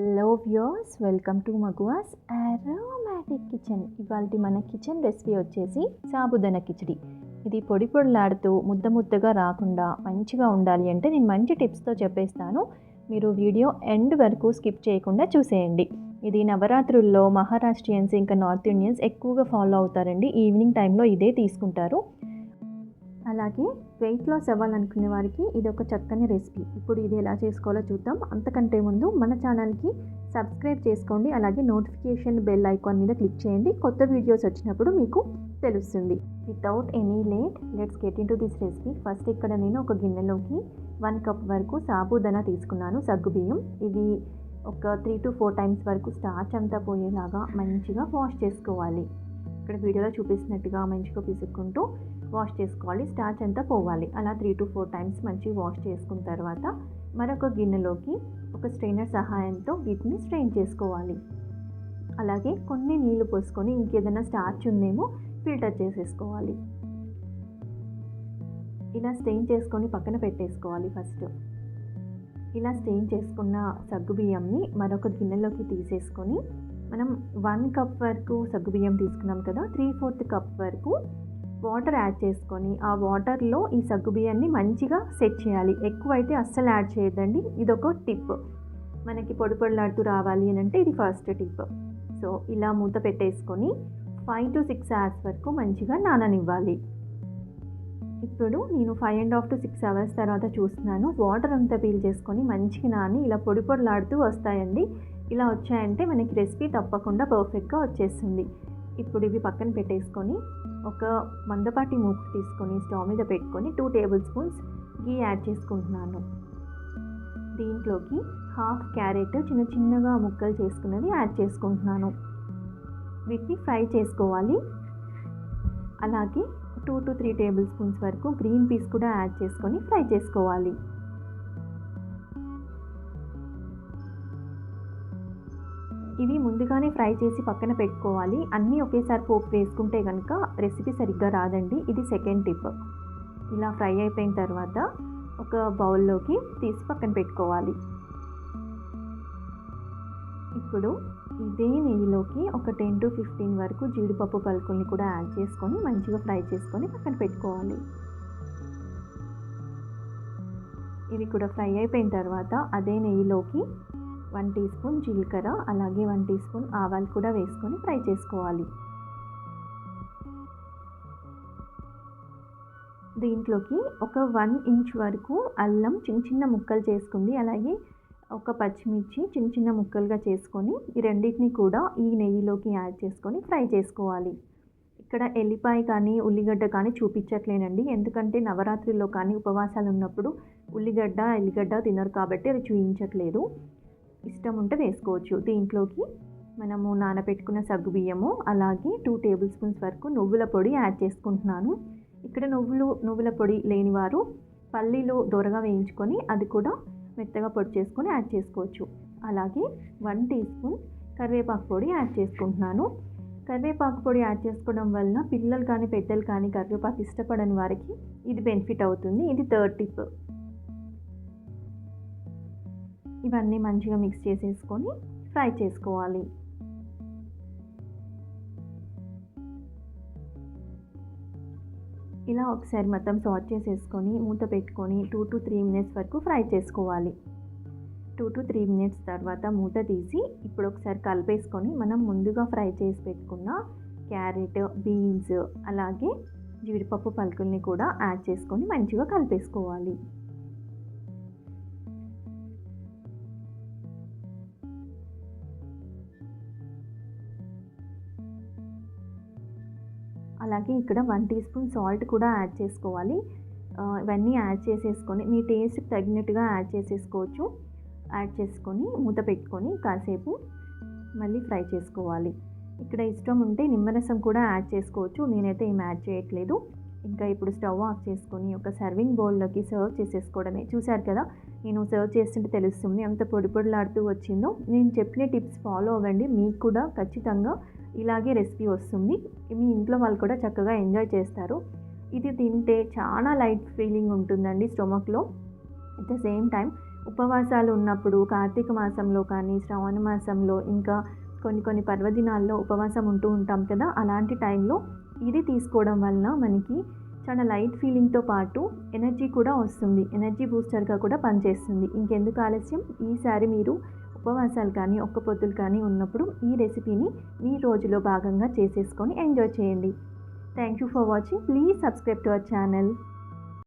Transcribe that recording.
Hello viewers welcome to మగువాస్ aromatic kitchen ఇవాళ మన కిచెన్ రెసిపీ వచ్చేసి సాబుదన కిచడి. ఇది పొడి పొడిలాడుతూ ముద్ద ముద్దగా రాకుండా మంచిగా ఉండాలి అంటే నేను మంచి టిప్స్తో చెప్పేస్తాను. మీరు వీడియో ఎండ్ వరకు స్కిప్ చేయకుండా చూసేయండి. ఇది నవరాత్రుల్లో మహారాష్ట్రియన్స్ ఇంకా నార్త్ ఇండియన్స్ ఎక్కువగా ఫాలో అవుతారండి. ఈవినింగ్ టైంలో ఇదే తీసుకుంటారు. అలాగే వెయిట్ లాస్ అవ్వాలనుకునే వారికి ఇది ఒక చక్కని రెసిపీ ఇప్పుడు ఇది ఎలా చేసుకోవాలో చూద్దాం. అంతకంటే ముందు మన ఛానల్కి సబ్స్క్రైబ్ చేసుకోండి. అలాగే నోటిఫికేషన్ బెల్ ఐకాన్ మీద క్లిక్ చేయండి. కొత్త వీడియోస్ వచ్చినప్పుడు మీకు తెలుస్తుంది. Without any late let's get into this recipe first ఇక్కడ నేను ఒక గిన్నెలోకి వన్ కప్ వరకు సాబుదానా తీసుకున్నాను సగ్గుబియ్యం ఇది ఒక త్రీ టు ఫోర్ టైమ్స్ వరకు స్టార్చ్ అంతా పోయేలాగా మంచిగా వాష్ చేసుకోవాలి. ఇక్కడ వీడియోలో చూపిస్తున్నట్టుగా మంచిగా పిసుక్కుంటూ వాష్ చేసుకోవాలి. స్టార్చ్ అంతా పోవాలి. అలా త్రీ టు ఫోర్ టైమ్స్ మంచిగా వాష్ చేసుకున్న తర్వాత మరొక గిన్నెలోకి ఒక స్ట్రైనర్ సహాయంతో వీటిని స్ట్రెయిన్ చేసుకోవాలి. అలాగే కొన్ని నీళ్ళు పోసుకొని ఇంకేదైనా స్టార్చ్ ఉందేమో ఫిల్టర్ చేసేసుకోవాలి. ఇలా స్టెయిన్ చేసుకొని పక్కన పెట్టేసుకోవాలి ఫస్ట్ ఇలా స్టెయిన్ చేసుకున్న సగ్గుబియ్యంని మరొక గిన్నెలోకి తీసేసుకొని మనం వన్ కప్ వరకు సగ్గుబియ్యం తీసుకున్నాం కదా త్రీ ఫోర్త్ కప్ వరకు వాటర్ యాడ్ చేసుకొని ఆ వాటర్లో ఈ సగ్గుబియ్యాన్ని మంచిగా సెట్ చేయాలి. ఎక్కువ అయితే అస్సలు యాడ్ చేయొద్దండి. ఇదొక టిప్ మనకి పొడి పొడిలాడుతూ రావాలి అని అంటే ఇది ఫస్ట్ టిప్ సో ఇలా మూత పెట్టేసుకొని ఫైవ్ టు సిక్స్ అవర్స్ వరకు మంచిగా నాననివ్వాలి. ఇప్పుడు నేను five and half to six hours తర్వాత చూస్తున్నాను. వాటర్ అంతా పీల్ చేసుకొని మంచిగా నాని ఇలా పొడి పొడిలాడుతూ వస్తాయండి. ఇలా వచ్చాయంటే మనకి రెసిపీ తప్పకుండా పర్ఫెక్ట్గా వచ్చేస్తుంది. ఇప్పుడు ఇవి పక్కన పెట్టేసుకొని ఒక మందపాటి మూకు తీసుకొని స్టవ్ మీద పెట్టుకొని two tablespoons ghee add చేసుకుంటున్నాను. దీంట్లోకి హాఫ్ క్యారెట్ చిన్న చిన్నగా ముక్కలు చేసుకున్నది యాడ్ చేసుకుంటున్నాను. వీటిని ఫ్రై చేసుకోవాలి. అలాగే two to three tablespoons వరకు గ్రీన్ పీస్ కూడా యాడ్ చేసుకొని ఫ్రై చేసుకోవాలి. ఇవి ముందుగానే ఫ్రై చేసి పక్కన పెట్టుకోవాలి. అన్నీ ఒకేసారి పోపు వేసుకుంటే కనుక రెసిపీ సరిగ్గా రాదండి. ఇది సెకండ్ టిప్. ఇలా ఫ్రై అయిపోయిన తర్వాత ఒక బౌల్లోకి తీసి పక్కన పెట్టుకోవాలి. ఇప్పుడు ఇదే నెయ్యిలోకి ఒక టెన్ టు ఫిఫ్టీన్ వరకు జీడిపప్పు పలుకుల్ని కూడా యాడ్ చేసుకొని మంచిగా ఫ్రై చేసుకొని పక్కన పెట్టుకోవాలి. ఇవి కూడా ఫ్రై అయిపోయిన తర్వాత అదే నెయ్యిలోకి వన్ టీ స్పూన్ జీలకర్ర అలాగే వన్ టీ స్పూన్ ఆవాలు కూడా వేసుకొని ఫ్రై చేసుకోవాలి. దీంట్లోకి ఒక వన్ ఇంచ్ వరకు అల్లం చిన్న చిన్న ముక్కలు చేసుకుంది. అలాగే ఒక పచ్చిమిర్చి చిన్న చిన్న ముక్కలుగా చేసుకొని ఈ రెండింటిని కూడా ఈ నెయ్యిలోకి యాడ్ చేసుకొని ఫ్రై చేసుకోవాలి. ఇక్కడ ఎల్లిపాయ కానీ ఉల్లిగడ్డ కానీ చూపించట్లేనండి. ఎందుకంటే నవరాత్రిలో కానీ ఉపవాసాలు ఉన్నప్పుడు ఉల్లిగడ్డ ఎల్లిగడ్డ తినరు కాబట్టి అది చూపించట్లేదు ఇష్టం ఉంటే వేసుకోవచ్చు. దీంట్లోకి మనము నానబెట్టుకున్న సగ్గు బియ్యము అలాగే టూ టేబుల్ స్పూన్స్ వరకు నువ్వుల పొడి యాడ్ చేసుకుంటున్నాను. ఇక్కడ నువ్వులు నువ్వుల పొడి లేనివారు పల్లీలు దొరగా వేయించుకొని అది కూడా మెత్తగా పొడి చేసుకొని యాడ్ చేసుకోవచ్చు. అలాగే వన్ టీ స్పూన్ కరివేపాకు పొడి యాడ్ చేసుకుంటున్నాను. కరివేపాకు పొడి యాడ్ చేసుకోవడం వలన పిల్లలు కానీ పెద్దలు కానీ కరివేపాకు ఇష్టపడని వారికి ఇది బెనిఫిట్ అవుతుంది. ఇది థర్డ్ టిప్ ఇవన్నీ మంచిగా మిక్స్ చేసేసుకొని ఫ్రై చేసుకోవాలి. ఇలా ఒకసారి మొత్తం సాట్ చేసేసుకొని మూత పెట్టుకొని టూ టు త్రీ మినిట్స్ వరకు ఫ్రై చేసుకోవాలి. టూ టు త్రీ మినిట్స్ తర్వాత మూత తీసి ఇప్పుడు ఒకసారి కలిపేసుకొని మనం ముందుగా ఫ్రై చేసి పెట్టుకున్న క్యారెట్ బీన్స్ అలాగే జీడిపప్పు పలుకుల్ని కూడా యాడ్ చేసుకొని మంచిగా కలిపేసుకోవాలి. అలాగే ఇక్కడ వన్ టీ స్పూన్ సాల్ట్ కూడా యాడ్ చేసుకోవాలి. ఇవన్నీ యాడ్ చేసేసుకొని మీ టేస్ట్కి తగినట్టుగా యాడ్ చేసేసుకోవచ్చు. యాడ్ చేసుకొని మూత పెట్టుకొని కాసేపు మళ్ళీ ఫ్రై చేసుకోవాలి. ఇక్కడ ఇష్టం ఉంటే నిమ్మరసం కూడా యాడ్ చేసుకోవచ్చు. నేనైతే ఏం యాడ్ చేయట్లేదు. ఇంకా ఇప్పుడు స్టవ్ ఆఫ్ చేసుకొని ఒక సర్వింగ్ బౌల్లోకి సర్వ్ చేసేసుకోవడమే. చూశారు కదా నేను సర్వ్ చేస్తుంటే తెలుస్తుంది ఎంత పొడి పొడిలాడుతూ వచ్చిందో. నేను చెప్పిన టిప్స్ ఫాలో అవ్వండి. మీకు కూడా ఖచ్చితంగా ఇలాగే రెసిపీ వస్తుంది. మీ ఇంట్లో వాళ్ళు కూడా చక్కగా ఎంజాయ్ చేస్తారు. ఇది తింటే చాలా లైట్ ఫీలింగ్ ఉంటుందండి స్టొమక్లో. అట్ ద సేమ్ టైం ఉపవాసాలు ఉన్నప్పుడు కార్తీక మాసంలో కానీ శ్రావణ మాసంలో ఇంకా కొన్ని కొన్ని పర్వదినాల్లో ఉపవాసం ఉంటూ ఉంటాం కదా అలాంటి టైంలో ఇది తీసుకోవడం వలన మనకి చాలా లైట్ ఫీలింగ్తో పాటు ఎనర్జీ కూడా వస్తుంది. ఎనర్జీ బూస్టర్గా కూడా పనిచేస్తుంది. ఇంకెందుకు ఆలస్యం? ఈసారి మీరు ఉపవాసాలు కానీ ఒక్క పొద్దులు కానీ ఉన్నప్పుడు ఈ రెసిపీని మీ రోజులో భాగంగా చేసేసుకొని ఎంజాయ్ చేయండి. Thank you for watching please subscribe to our channel